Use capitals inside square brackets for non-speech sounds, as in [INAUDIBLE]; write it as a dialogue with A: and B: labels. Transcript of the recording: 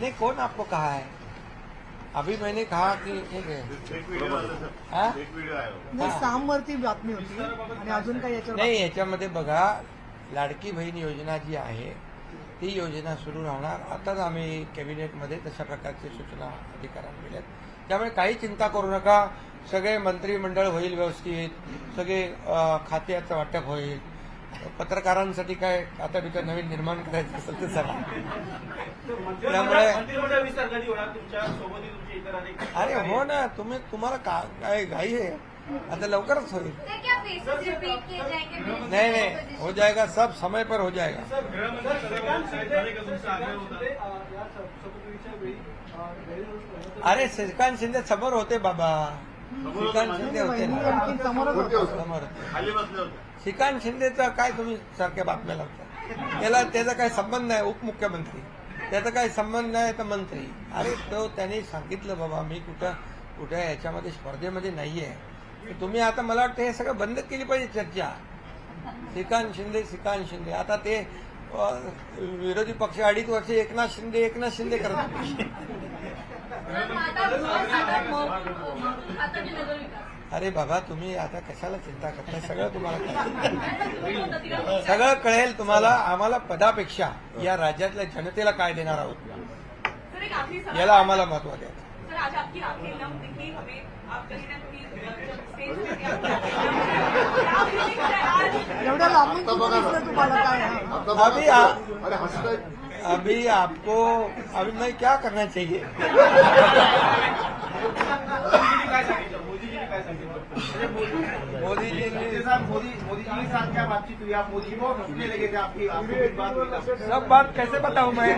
A: नहीं कौन आपको कहा है? अभी मैंने कहा कि
B: व्हिडिओ आहे
C: सामवरती बातमी होती आणि अजून काही याच्यावर
A: नाही याच्यामध्ये बघा लाडकी बहीण योजना जी आहे ती योजना सुरू राहणार. आताच आम्ही कॅबिनेटमध्ये तशा प्रकारची सूचना अधिकाऱ्यांना दिल्यात. त्यामुळे काही चिंता करू नका. सगळे मंत्रिमंडळ होईल व्यवस्थित. सगळे खात्याचं वाटप होईल. पत्रकारांसाठी काय आता बितर नवीन निर्माण करायचं असेल तर सांगा त्यामुळे
D: मंत्रिमंडळ विस्तार कधी होणार तुमच्या सोबतही तुमचे इतर अनेक
A: अरे हो ना तुम्ही तुम्हाला का काय घाई आहे? आता लवकरच होईल.
E: सर क्या फेसेस रिपीट किए जाएंगे? मिनिस्टर
A: नहीं
E: की
A: नहीं
E: position?
A: हो जाएगा सब समय पर हो जाएगा।
D: सर गृहमंत्री सदाभाऊ साहेब का तुमचा आग्रह होता
A: अरे श्रीकांत शिंदे समोर होते बाबा। श्रीकांत शिंदेचा काय तुम्ही सारख्या बातम्या लावता? त्याला त्याचा काही संबंध नाही उपमुख्यमंत्री. त्याचा काही संबंध नाही तर मंत्री. अरे तो त्यांनी सांगितलं बाबा मी कुठं कुठं याच्यामध्ये स्पर्धेमध्ये नाहीये. तुम्ही आता मला वाटतं हे सगळं बंद केली पाहिजे चर्चा. श्रीकांत शिंदे श्रीकांत शिंदे. आता ते विरोधी पक्ष अडीच वर्ष एकनाथ शिंदे एकनाथ शिंदे करत [LAUGHS] अरे बाबा तुम्ही आता कशाला चिंता करताय? सगळं तुम्हाला कळेल. सगळं कळेल तुम्हाला. आम्हाला पदापेक्षा या राज्यातल्या जनतेला काय देणार आहोत? याला आम्हाला महत्त्व द्यायचं
C: तुम्हाला काय?
B: बघा
A: अभी आपको अभी मैं क्या करना चाहिए?
D: मोदी-
A: जी ने
D: मोदी मोदी जी के साथ क्या बातचीत हुई? आप मोदी जी बहुत हंसने लगे थे आपकी आपकी बात
A: सब बात कैसे बताऊँ मैं?